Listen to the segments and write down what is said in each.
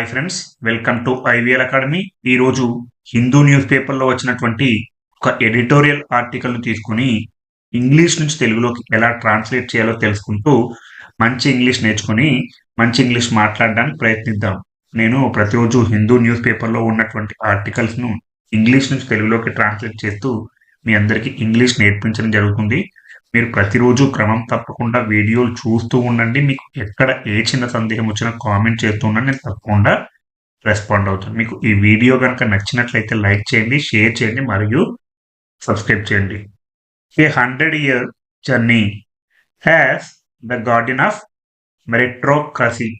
Hi friends welcome to IVL academy ఈరోజు Hindu news పేపర్లో వచ్చినటువంటి ఒక ఎడిటోరియల్ ఆర్టికల్ తీసుకుని ఇంగ్లీష్ నుంచి తెలుగులోకి ఎలా ట్రాన్స్లేట్ చేయాలో తెలుసుకుంటూ మంచి ఇంగ్లీష్ నేర్చుకుని మంచి ఇంగ్లీష్ మాట్లాడడానికి ప్రయత్నిద్దాం. నేను ప్రతిరోజు హిందూ న్యూస్ పేపర్లో ఉన్నటువంటి ఆర్టికల్స్ను ఇంగ్లీష్ నుంచి తెలుగులోకి ట్రాన్స్లేట్ చేస్తూ మీ అందరికీ ఇంగ్లీష్ నేర్పించడం జరుగుతుంది. మీరు ప్రతిరోజు క్రమం తప్పకుండా వీడియోలు చూస్తూ ఉండండి. మీకు ఎక్కడ ఏ చిన్న సందేహం వచ్చినా కామెంట్ చేస్తూ ఉండండి. నేను తప్పకుండా రెస్పాండ్ అవుతాను. మీకు ఈ వీడియో కనుక నచ్చినట్లయితే లైక్ చేయండి షేర్ చేయండి మరియు సబ్స్క్రైబ్ చేయండి. A hundred year journey has the garden of meritocracy.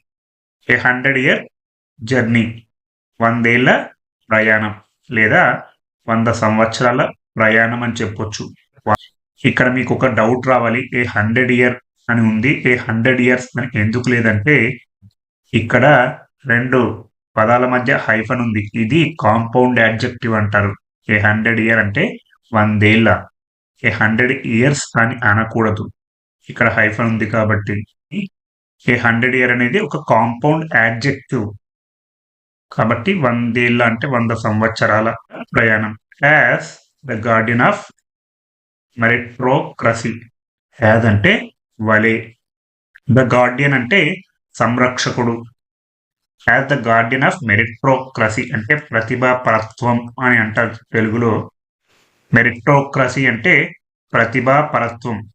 A hundred year journey వందేళ్ళ ప్రయాణం లేదా వంద సంవత్సరాల ప్రయాణం అని చెప్పొచ్చు. ఇక్కడ మీకు ఒక డౌట్ రావాలి. ఏ హండ్రెడ్ ఇయర్ అని ఉంది. ఏ హండ్రెడ్ ఇయర్స్ అని ఎందుకు లేదంటే ఇక్కడ రెండు పదాల మధ్య హైఫన్ ఉంది. ఇది కాంపౌండ్ యాడ్జెక్టివ్ అంటారు. ఏ హండ్రెడ్ ఇయర్ అంటే వందేళ్ళ. ఏ హండ్రెడ్ ఇయర్స్ అని అనకూడదు. ఇక్కడ హైఫన్ ఉంది కాబట్టి. ఏ హండ్రెడ్ ఇయర్ అనేది ఒక కాంపౌండ్ యాడ్జెక్టివ్ కాబట్టి వందేళ్ళ అంటే వంద సంవత్సరాల ప్రయాణం. As the garden of meritocracy. Has అంటే వలే ద గార్డియన్ అంటే సంరక్షకుడు. Has the guardian of meritocracy అంటే ప్రతిభాపరత్వం అని అంటారు తెలుగులో. మెరిట్రోక్రసీ అంటే ప్రతిభాపరత్వం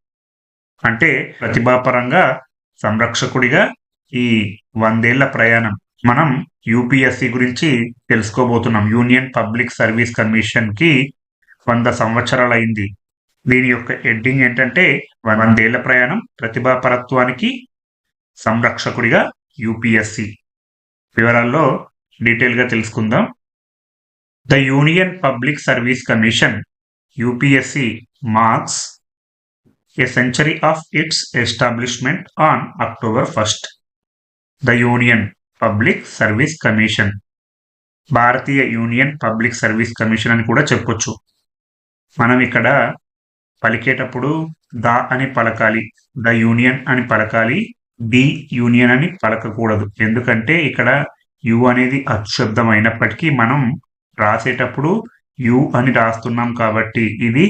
అంటే ప్రతిభాపరంగా సంరక్షకుడిగా ఈ వందేళ్ళ ప్రయాణం. మనం యూపీఎస్సి గురించి తెలుసుకోబోతున్నాం. యూనియన్ పబ్లిక్ సర్వీస్ కమిషన్కి వంద సంవత్సరాలు అయింది దీని యొక్క ఎడ్డింగ్ ఏంటంటే వందేళ్ళ ప్రయాణం ప్రతిభాపరత్వానికి సంరక్షకుడిగా యూపీఎస్సి. వివరాల్లో డీటెయిల్గా తెలుసుకుందాం. The union public service commission UPSC marks a century of its establishment on October first. The union public service commission. Bharatiya union public service commission అని కూడా చెప్పొచ్చు. మనం ఇక్కడ పలికేటప్పుడు ద అని పలకాలి ద యూనియన్ అని పలకాలి ది యూనియన్ అని పలకకూడదు. ఎందుకంటే ఇక్కడ యు అనేది అశబ్దం అయినప్పటికీ మనం రాసేటప్పుడు యు అని రాస్తున్నాం కాబట్టి ఇది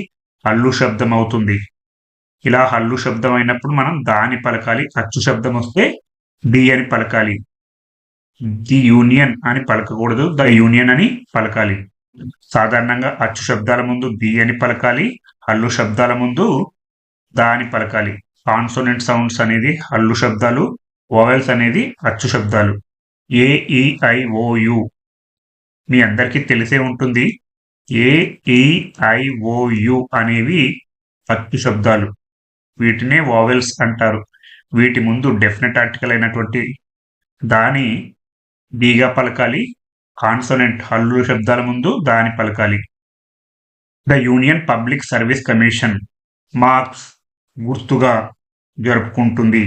హల్లు శబ్దం అవుతుంది ఇలా హల్లు శబ్దం అయినప్పుడు మనం దాని పలకాలి అచ్చు శబ్దం వస్తే డి అని పలకాలి. ది యూనియన్ అని పలకకూడదు ద యూనియన్ అని పలకాలి. సాధారణంగా అచ్చు శబ్దాల ముందు ది అని పలకాలి హల్లు శబ్దాల ముందు దాని పలకాలి. కాన్సోనెంట్ సౌండ్స్ అనేది హల్లు శబ్దాలు ఓవెల్స్ అనేది అచ్చు శబ్దాలు. ఏఈఐఓయు. మీ అందరికీ తెలిసే ఉంటుంది. ఏఈఐఓయు అనేవి అచ్చు శబ్దాలు. వీటినే ఓవెల్స్ అంటారు. వీటి ముందు డెఫినెట్ ఆర్టికల్ అయినటువంటి దాని డీగా పలకాలి. కాన్సోనెంట్ హల్లు శబ్దాల ముందు దాని పలకాలి. The union public service commission marks గుర్తుగా జరుపుకుంటుంది.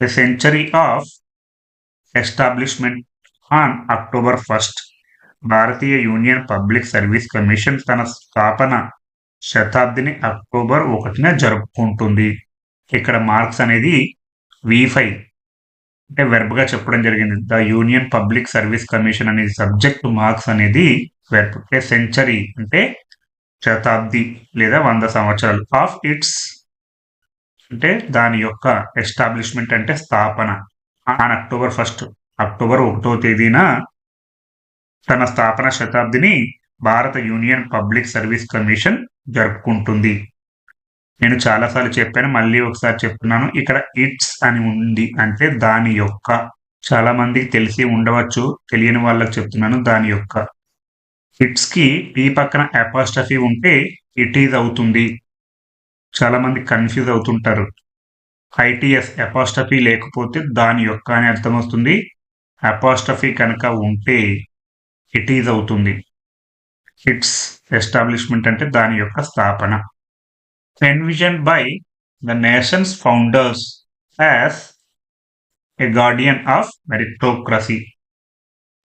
The century of establishment on October first. Bharatiya union public service commission తన స్థాపన శతాబ్దిని అక్టోబర్ ఒకటిన జరుపుకుంటుంది. ఇక్కడ మార్క్స్ అనేది వి ఫైవ్ అంటే వెర్బ్గా చెప్పడం జరిగింది. The union public service commission అనేది సబ్జెక్ట్ మార్క్స్ అనేది వెర్బ్ అంటే సెంచరీ అంటే శతాబ్ది లేదా వంద సంవత్సరాలు. ఆఫ్ ఇట్స్ అంటే దాని యొక్క ఎస్టాబ్లిష్మెంట్ అంటే స్థాపన. ఆన్ అక్టోబర్ ఫస్ట్ అక్టోబర్ ఒకటో తేదీన తన స్థాపన శతాబ్దిని భారత యూనియన్ పబ్లిక్ సర్వీస్ కమిషన్ జరుపుకుంటుంది. నేను చాలాసార్లు చెప్పాను మళ్ళీ ఒకసారి చెప్తున్నాను. ఇక్కడ ఇట్స్ అని ఉంది అంటే దాని యొక్క చాలా మందికి తెలిసి ఉండవచ్చు తెలియని వాళ్ళకి చెప్తున్నాను దాని యొక్క ఇట్స్కి టీ పక్కన అపాస్టఫీ ఉంటే ఇట్ ఈజ్ అవుతుంది. చాలా మంది కన్ఫ్యూజ్ అవుతుంటారు. ఐటీఎస్ అపాస్టఫీ లేకపోతే దాని యొక్క అని అర్థం వస్తుంది. అపాస్టఫీ కనుక ఉంటే ఇట్ ఈజ్ అవుతుంది. ఇట్స్ ఎస్టాబ్లిష్మెంట్ అంటే దాని యొక్క స్థాపన. Envision by the nation's founders as a guardian of meritocracy.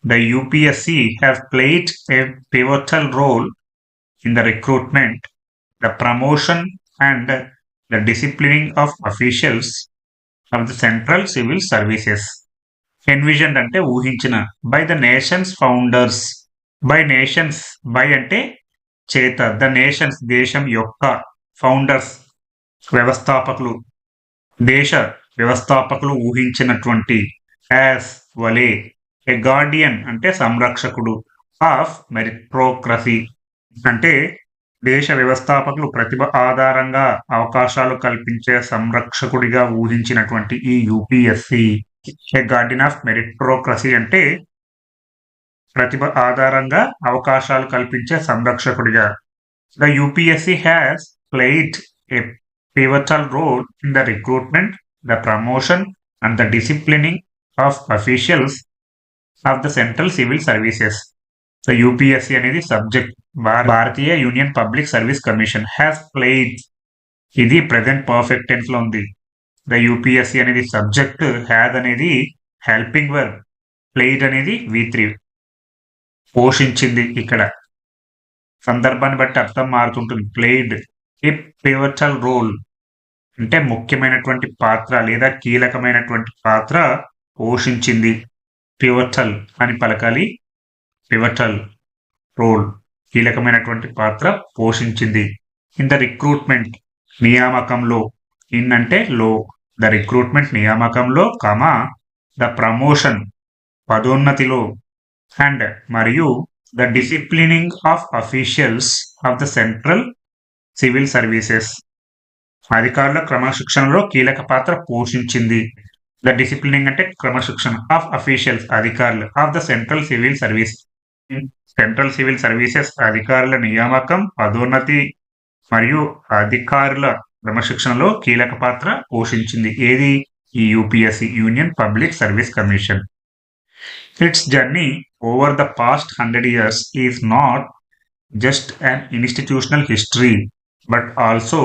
The UPSC have played a pivotal role in the recruitment, the promotion, and the disciplining of officials of the central civil services. Envision అంటే ఊహించిన by the nation's founders by nation's by అంటే చేత the nations దేశం యొక్క founders వ్యవస్థాపకులు దేశ వ్యవస్థాపకులు ఊహించినటువంటి యాజ్ వలే ఏ గార్డియన్ అంటే సంరక్షకుడు. ఆఫ్ మెరిట్రోక్రసీ అంటే దేశ వ్యవస్థాపకులు ప్రతిభ ఆధారంగా అవకాశాలు కల్పించే సంరక్షకుడిగా ఊహించినటువంటి ఈ UPSC a guardian of meritocracy అంటే ప్రతిభ ఆధారంగా అవకాశాలు కల్పించే సంరక్షకుడిగా. The UPSC has played a pivotal role in the recruitment, the promotion, and the disciplining of officials of the central civil services so UPSC అనేది subject Bharatiya union public service commission has played ఇది present perfect టెన్స్లో ఉంది. The UPSC అనేది subject has అనేది helping verb played అనేది V three పోషించింది ఇక్కడ. సందర్భాన్ని బట్టి అర్థం మారుతుంటుంది. ప్లేడ్ ఏ పివటల్ రోల్ అంటే ముఖ్యమైనటువంటి పాత్ర లేదా కీలకమైనటువంటి పాత్ర పోషించింది. పివటల్ అని పలకాలి. పివటల్ రోల్ కీలకమైనటువంటి పాత్ర పోషించింది. ఇన్ ద రిక్రూట్మెంట్ నియామకంలో ఇన్ అంటే లో ద రిక్రూట్మెంట్ నియామకంలో కమా ద ప్రమోషన్ పదోన్నతిలో అండ్ మరియు the disciplining of officials of the central civil services అధికారుల క్రమశిక్షణలో కీలక పాత్ర పోషించింది. ద డిసిప్లినింగ్ అంటే క్రమశిక్షణ ఆఫ్ అఫీషియల్స్ అధికారులు. Of the central civil service central civil services అధికారుల నియామకం పదోన్నతి మరియు అధికారుల క్రమశిక్షణలో కీలక పాత్ర పోషించింది. ఏది? ఈ UPSC union public service commission its journey over the past hundred years is not just an institutional history but also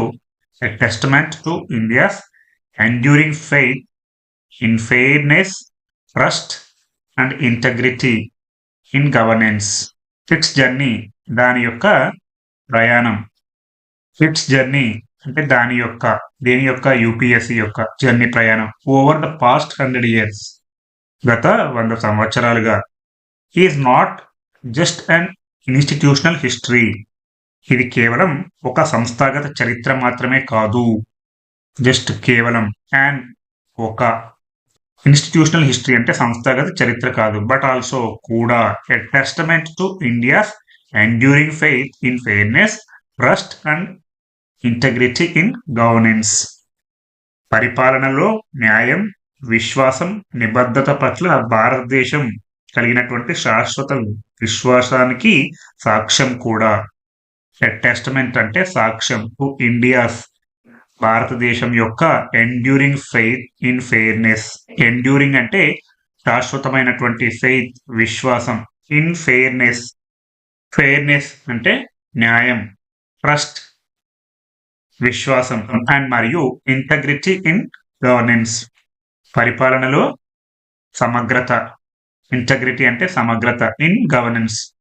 a testament to India's enduring faith in fairness, trust, and integrity in governance its journey దాని యొక్క ప్రయాణం. Fits journey అంటే దాని యొక్క దేని యొక్క UPSC యొక్క journey ప్రయాణం. Over the past hundred years గత వంద సంవత్సరాలుగా. Is not just and institutional history ఇది కేవలం ఒక సంస్థాగత చరిత్ర మాత్రమే కాదు. జస్ట్ కేవలం అండ్ ఒక ఇన్స్టిట్యూషనల్ హిస్టరీ అంటే సంస్థాగత చరిత్ర కాదు బట్ ఆల్సో కూడా a testament to India's enduring faith in fairness trust and integrity in governance పరిపాలనలో న్యాయం విశ్వాసం నిబద్ధత పట్ల భారతదేశం కలిగినటువంటి శాశ్వత విశ్వాసానికి సాక్ష్యం కూడా. టెస్టమెంట్ అంటే సాక్ష్యం టు ఇండియాస్ భారతదేశం యొక్క enduring faith in fairness enduring అంటే శాశ్వతమైనటువంటి ఫెయిత్ విశ్వాసం. ఇన్ ఫెయిర్నెస్ ఫెయిర్నెస్ అంటే న్యాయం. ట్రస్ట్ విశ్వాసం. అండ్ మరియు ఇంటగ్రిటీ ఇన్ గవర్నెన్స్ పరిపాలనలో సమగ్రత. ఇంటగ్రిటీ అంటే సమగ్రత. ఇన్ గవర్నెన్స్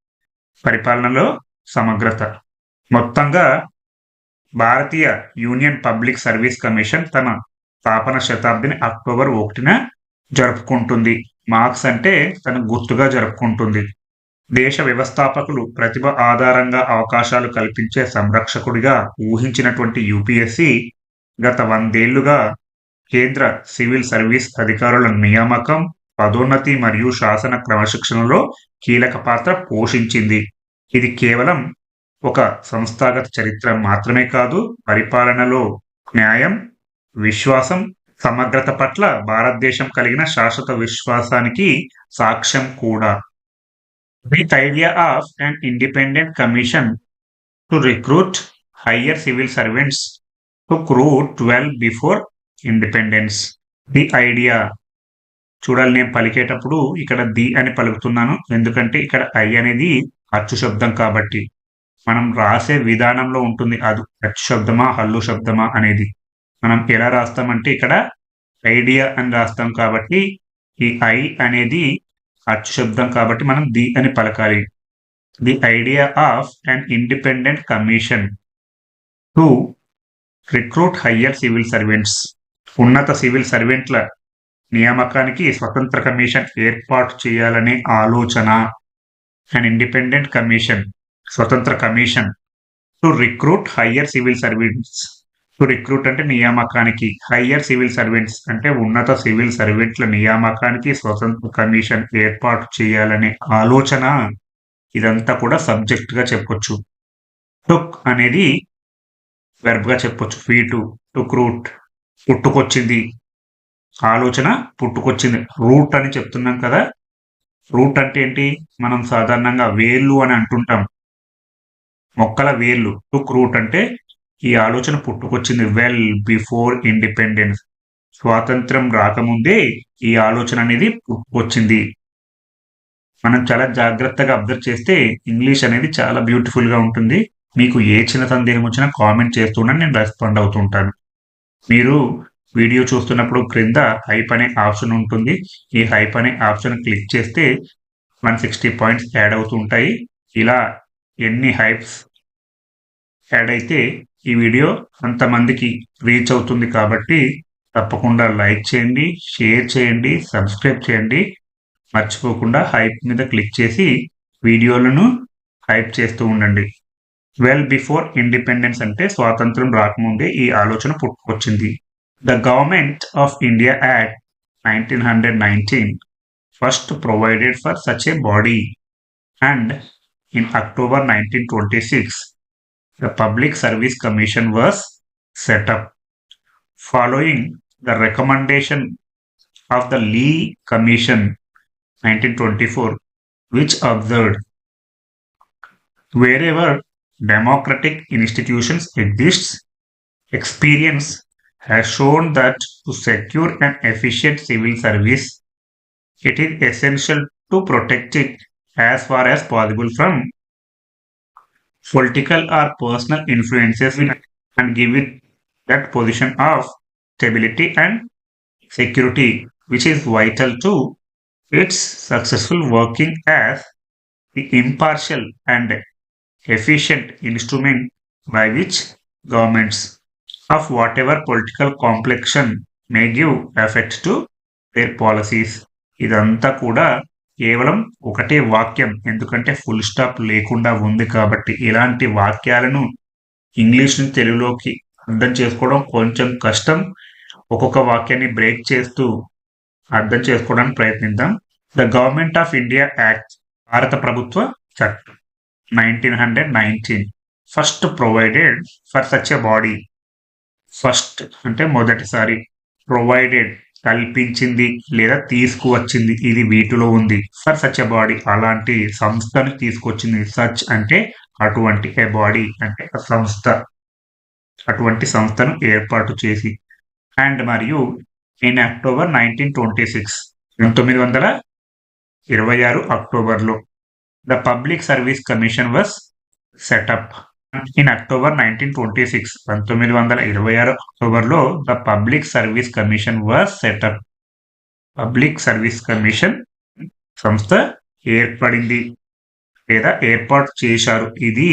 పరిపాలనలో సమగ్రత. మొత్తంగా భారతీయ యూనియన్ పబ్లిక్ సర్వీస్ కమిషన్ తన స్థాపన శతాబ్దిని అక్టోబర్ ఒకటిన జరుపుకుంటుంది. మార్క్స్ అంటే తన గుర్తుగా జరుపుకుంటుంది. దేశ వ్యవస్థాపకులు ప్రతిభ ఆధారంగా అవకాశాలు కల్పించే సంరక్షకుడిగా ఊహించినటువంటి యూపీఎస్సి గత వందేళ్ళుగా కేంద్ర సివిల్ సర్వీస్ అధికారుల నియామకం పదోన్నతి మరియు శాసన క్రమశిక్షణలో కీలక పాత్ర పోషించింది. ఇది కేవలం ఒక సంస్థాగత చరిత్ర మాత్రమే కాదు పరిపాలనలో న్యాయం విశ్వాసం సమగ్రత పట్ల భారతదేశం కలిగిన శాశ్వత విశ్వాసానికి సాక్ష్యం కూడా. With idea of an independent commission to recruit higher civil servants to recruit twelve before independence the idea చూడాలి నేను పలికేటప్పుడు ఇక్కడ ది అని పలుకుతున్నాను. ఎందుకంటే ఇక్కడ ఐ అనేది అచ్చు శబ్దం కాబట్టి. మనం రాసే విధానంలో ఉంటుంది అది. హచ్ శబ్దమా హల్లు శబ్దమా అనేది. మనం ఎలా రాస్తామంటే ఇక్కడ ఐడియా అని రాస్తాం కాబట్టి ఈ ఐ అనేది అచ్చు శబ్దం కాబట్టి మనం ది అని పలకాలి. The idea of an independent commission to recruit higher civil servants. ఉన్నత సివిల్ సర్వెంట్ల నియామకానికి స్వతంత్ర కమిషన్ ఏర్పాటు చేయాలనే ఆలోచన. And independent commission. స్వతంత్ర commission to recruit higher civil service to recruit అంటే నియామకానికి. హయ్యర్ సివిల్ సర్వెంట్స్ అంటే ఉన్నత సివిల్ సర్వెంట్ల నియామకానికి స్వతంత్ర కమిషన్ ఏర్పాటు చేయాలనే ఆలోచన ఇదంతా కూడా సబ్జెక్ట్గా చెప్పొచ్చు. టుక్ అనేది వెర్బ్గా చెప్పొచ్చు. ఫీ టు టుక్ రూట్ పుట్టుకొచ్చింది. ఆలోచన పుట్టుకొచ్చింది. రూట్ అని చెప్తున్నాం కదా. రూట్ అంటే ఏంటి? మనం సాధారణంగా వేళ్ళు అని అంటుంటాం. మొక్కల వేర్లు. టుక్ రూట్ అంటే ఈ ఆలోచన పుట్టుకొచ్చింది వెల్ బిఫోర్ ఇండిపెండెన్స్ స్వాతంత్రం రాకముందే ఈ ఆలోచన అనేది పుట్టుకొచ్చింది. మనం చాలా జాగ్రత్తగా అబ్జర్వ్ చేస్తే ఇంగ్లీష్ అనేది చాలా బ్యూటిఫుల్గా ఉంటుంది. మీకు ఏ చిన్న సందేహం వచ్చినా కామెంట్ చేస్తున్నా నేను రెస్పాండ్ అవుతుంటాను మీరు వీడియో చూస్తున్నప్పుడు క్రింద హైప్ అనే ఆప్షన్ ఉంటుంది. ఈ హైప్ అనే ఆప్షన్ క్లిక్ చేస్తే వన్ సిక్స్టీ పాయింట్స్ యాడ్ అవుతుంటాయి ఇలా ఎన్ని హైప్స్ యాడ్ అయితే ఈ వీడియో అంతమందికి రీచ్ అవుతుంది కాబట్టి తప్పకుండా లైక్ చేయండి షేర్ చేయండి సబ్స్క్రైబ్ చేయండి. మర్చిపోకుండా హైప్ మీద క్లిక్ చేసి వీడియోలను హైప్ చేస్తూ ఉండండి. వెల్ బిఫోర్ ఇండిపెండెన్స్ అంటే స్వాతంత్రం రాకముందే ఈ ఆలోచన పుట్టుకొచ్చింది. The government of India act nineteen hundred nineteen first provided for such a body and in October nineteen twenty six the Public Service Commission was set up. Following the recommendation of the Lee Commission 1924, which observed wherever democratic institutions exist, experience has shown that to secure an efficient civil service, it is essential to protect it as far as possible from political or personal influences and give it that position of stability and security, which is vital to its successful working as the impartial and efficient instrument by which governments of whatever political complexion may give effect to their policies. ఇదంతా కూడా కేవలం ఒకటే వాక్యం ఎందుకంటే full stop లేకుండా ఉంది కాబట్టి ఇలాంటి వాక్యాలను ఇంగ్లీష్ నుంచి తెలుగులోకి అర్థం చేసుకోవడం కొంచెం కష్టం. ఒక్కొక్క వాక్యాన్ని బ్రేక్ చేస్తూ అర్థం చేసుకోవడానికి ప్రయత్నిద్దాం. The government of India act భారత ప్రభుత్వ చట్టం nineteen hundred nineteen first provided for such a body first అంటే మొదటిసారి ప్రొవైడెడ్ కల్పించింది లేదా తీసుకువచ్చింది. ఇది వీటిలో ఉంది. ఫర్ సచ్ ఎ బాడీ అలాంటి సంస్థను తీసుకొచ్చింది. సచ్ అంటే అటువంటి ఎ బాడీ అంటే సంస్థ. అటువంటి సంస్థను ఏర్పాటు చేసి. అండ్ మరియు in October nineteen twenty six పంతొమ్మిది వందల ఇరవై ఆరు అక్టోబర్లో the public service commission was set up. In October nineteen twenty six పంతొమ్మిది వందల ఇరవై ఆరు అక్టోబర్లో the public service commission was set up public service commission సంస్థ ఏర్పడింది. లేదా ఏర్పాటు చేశారు. ఇది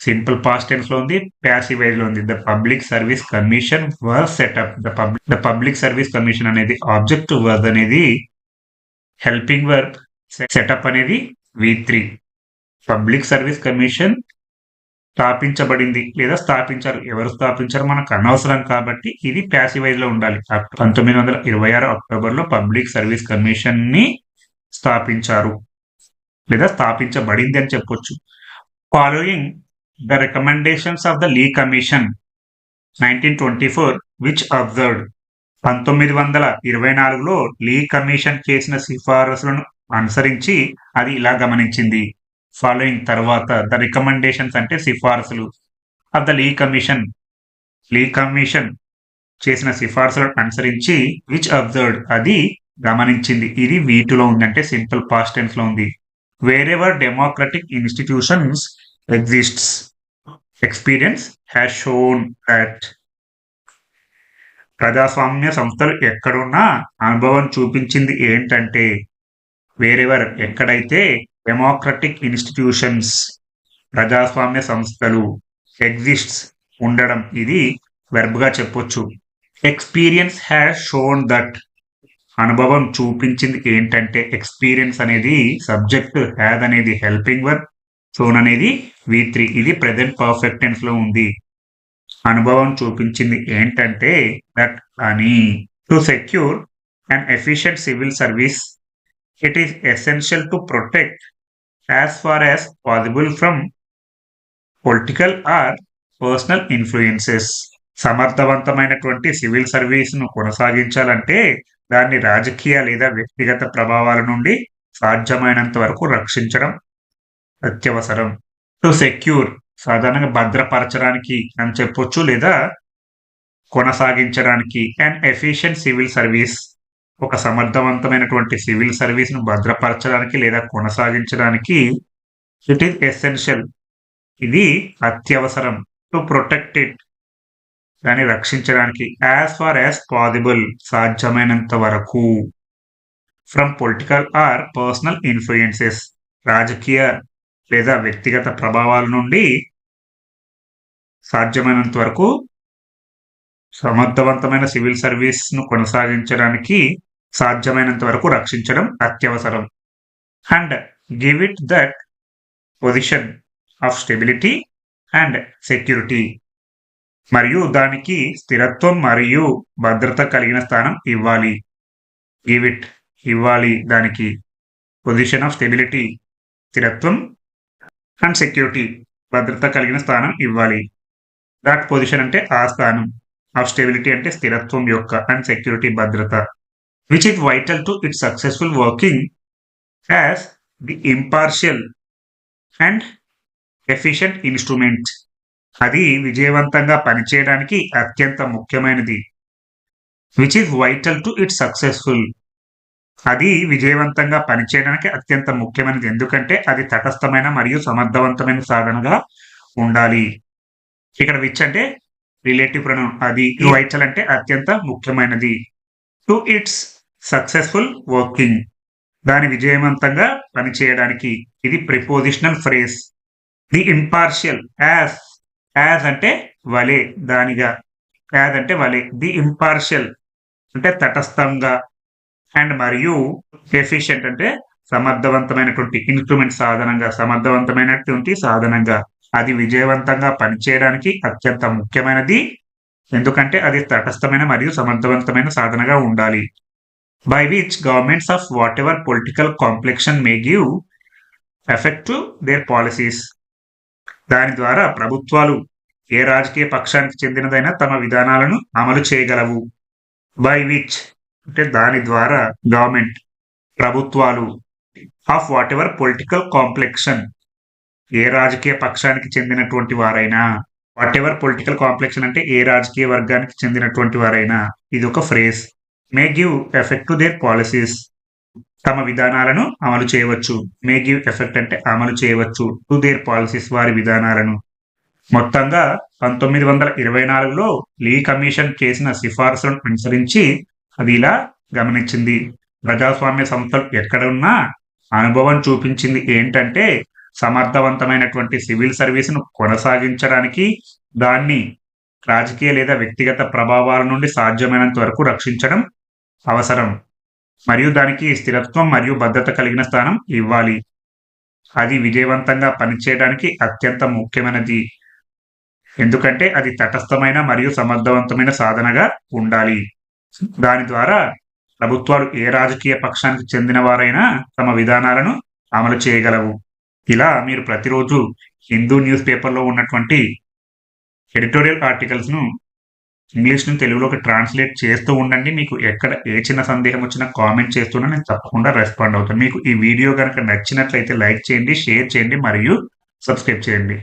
సింపుల్ పాస్ట్ టెన్స్లో ఉంది ప్యాసివ్ వైజ్లో ఉంది. The public service commission was set up the public the public service commission అనేది ఆబ్జెక్ట్ వర్డ్ అనేది హెల్పింగ్ వర్క్ సెటప్ అనేది V three public service commission స్థాపించబడింది లేదా స్థాపించారు. ఎవరు స్థాపించారు మనకు అనవసరం కాబట్టి ఇది ప్యాసివైజ్లో ఉండాలి. పంతొమ్మిది వందల ఇరవై ఆరు అక్టోబర్లో పబ్లిక్ సర్వీస్ కమిషన్ని స్థాపించారు లేదా స్థాపించబడింది అని చెప్పొచ్చు. Following the recommendations of the Lee commission nineteen twenty four which observed పంతొమ్మిది వందల ఇరవై నాలుగులో లీ కమిషన్ చేసిన సిఫారసులను అనుసరించి అది ఇలా గమనించింది. ఫాలోయింగ్ తర్వాత ద రికమెండేషన్స్ అంటే సిఫార్సులు. Of the Lee commission Lee commission చేసిన సిఫార్సులను అనుసరించి విచ్ అబ్జర్వ్డ్ అది గమనించింది. ఇది వీటిలో ఉంది అంటే సింపుల్ పాస్ట్ టెన్స్లో ఉంది. Wherever democratic institutions exists experience has shown that ప్రజాస్వామ్య సంస్థలు ఎక్కడున్నా అనుభవం చూపించింది ఏంటంటే వేరెవర్ ఎక్కడైతే డెమోక్రటిక్ ఇన్స్టిట్యూషన్స్ ప్రజాస్వామ్య సంస్థలు ఎగ్జిస్ట్స్ ఉండడం ఇది వెర్బ్గా చెప్పొచ్చు. ఎక్స్పీరియన్స్ హ్యాస్ షోన్ దట్ అనుభవం చూపించింది ఏంటంటే ఎక్స్పీరియన్స్ అనేది సబ్జెక్ట్ హ్యాద్ అనేది హెల్పింగ్ వర్క్ షోన్ అనేది వి త్రీ ఇది ప్రెసెంట్ పర్ఫెక్ట్లో ఉంది. అనుభవం చూపించింది ఏంటంటే దట్ అని. To secure and efficient civil service it is essential to protect as far as possible from political or personal influences సమర్థవంతమైనటువంటి civil సర్వీస్ను కొనసాగించాలంటే దాన్ని రాజకీయ లేదా వ్యక్తిగత ప్రభావాల నుండి సాధ్యమైనంత వరకు రక్షించడం అత్యవసరం. టు సెక్యూర్ సాధారణంగా భద్రపరచడానికి అని చెప్పొచ్చు లేదా కొనసాగించడానికి అండ్ ఎఫిషియెంట్ సివిల్ సర్వీస్ ఒక సమర్థవంతమైనటువంటి సివిల్ సర్వీస్ను భద్రపరచడానికి లేదా కొనసాగించడానికి ఇట్ ఈస్ ఎసెన్షియల్ ఇది అత్యవసరం. టు ప్రొటెక్ట్ ఇట్ దాన్ని రక్షించడానికి యాజ్ ఫార్ యాజ్ పాసిబుల్ సాధ్యమైనంత వరకు. From political or personal influences రాజకీయ లేదా వ్యక్తిగత ప్రభావాల నుండి సాధ్యమైనంత వరకు సమర్థవంతమైన సివిల్ సర్వీస్ను కొనసాగించడానికి సాధ్యమైనంత వరకు రక్షించడం అత్యవసరం. And give it that position of stability and security. మరియు దానికి స్థిరత్వం మరియు భద్రత కలిగిన స్థానం ఇవ్వాలి. గివ్ ఇట్ ఇవ్వాలి దానికి. పొజిషన్ ఆఫ్ స్టెబిలిటీ స్థిరత్వం అండ్ సెక్యూరిటీ భద్రత కలిగిన స్థానం ఇవ్వాలి. దాట్ పొజిషన్ అంటే ఆ స్థానం. ఆఫ్ స్టెబిలిటీ అంటే స్థిరత్వం యొక్క అండ్ సెక్యూరిటీ భద్రత which is vital to it successful working as the impartial and efficient instrument అది విజయవంతంగా పనిచేయడానికి అత్యంత ముఖ్యమైనది which is vital to it successful అది విజయవంతంగా పనిచేయడానికి అత్యంత ముఖ్యమైనది ఎందుకంటే అది తటస్థమైన మరియు సమర్థవంతమైన సాధనగా ఉండాలి. ఇక్కడ విచ్ అంటే రిలేటివ్ ప్రొనౌన్ అది వైటల్ అంటే అత్యంత ముఖ్యమైనది. టు ఇట్స్ సక్సెస్ఫుల్ వర్కింగ్ దాని విజయవంతంగా పనిచేయడానికి ఇది prepositional phrase the impartial as as అంటే వలే దానిగా. యాజ్ అంటే వలే. ది ఇంపార్షియల్ అంటే తటస్థంగా. అండ్ మరియు ఎఫిషియంట్ అంటే సమర్థవంతమైనటువంటి ఇన్స్ట్రుమెంట్ సాధనంగా సమర్థవంతమైనటువంటి సాధనంగా. అది విజయవంతంగా పనిచేయడానికి అత్యంత ముఖ్యమైనది. ఎందుకంటే అది తటస్థమైన మరియు సమర్థవంతమైన సాధనగా ఉండాలి. By which governments of whatever political complexion may give effect to their policies దాని ద్వారా ప్రభుత్వాలు ఏ రాజకీయ పక్షానికి చెందినదైనా తమ విధానాలను అమలు చేయగలవు. బై విచ్ అంటే దాని ద్వారా గవర్నమెంట్ ప్రభుత్వాలు of whatever political complexion ఏ రాజకీయ పక్షానికి చెందినటువంటి వారైనా వాట్ ఎవర్ పొలిటికల్ కాంప్లెక్షన్ అంటే ఏ రాజకీయ వర్గానికి చెందినటువంటి వారైనా ఇది ఒక phrase may give effect to their policies తమ విధానాలను అమలు చేయవచ్చు. మే గివ్ ఎఫెక్ట్ అంటే అమలు చేయవచ్చు. టు దేర్ పాలసీస్ వారి విధానాలను. మొత్తంగా పంతొమ్మిది వందల ఇరవై నాలుగులో లీ కమిషన్ చేసిన సిఫార్సులను అనుసరించి అది ఇలా గమనించింది. ప్రజాస్వామ్య సంస్థలు ఎక్కడున్నా అనుభవం చూపించింది ఏంటంటే సమర్థవంతమైనటువంటి సివిల్ సర్వీస్ను కొనసాగించడానికి దాన్ని రాజకీయ లేదా వ్యక్తిగత ప్రభావాల నుండి సాధ్యమైనంత వరకు రక్షించడం అవసరం. మరియు దానికి స్థిరత్వం మరియు భద్రత కలిగిన స్థానం ఇవ్వాలి. అది విజయవంతంగా పనిచేయడానికి అత్యంత ముఖ్యమైనది. ఎందుకంటే అది తటస్థమైన మరియు సమర్థవంతమైన సాధనగా ఉండాలి. దాని ద్వారా ప్రభుత్వాలు ఏ రాజకీయ పక్షానికి చెందిన వారైనా తమ విధానాలను అమలు చేయగలవు. ఇలా మీరు ప్రతిరోజు హిందూ న్యూస్ పేపర్లో ఉన్నటువంటి ఎడిటోరియల్ ఆర్టికల్స్ను ఇంగ్లీష్ను ఇంగ్లీష్ నుంచి తెలుగులోకి ట్రాన్స్లేట్ చేస్తూ ఉండండి. మీకు ఎక్కడ ఏ చిన్న సందేహం వచ్చినా కామెంట్ చేస్తున్నా నేను తప్పకుండా రెస్పాండ్ అవుతాను. మీకు ఈ వీడియో కనుక నచ్చినట్లయితే లైక్ చేయండి షేర్ చేయండి మరియు సబ్స్క్రైబ్ చేయండి.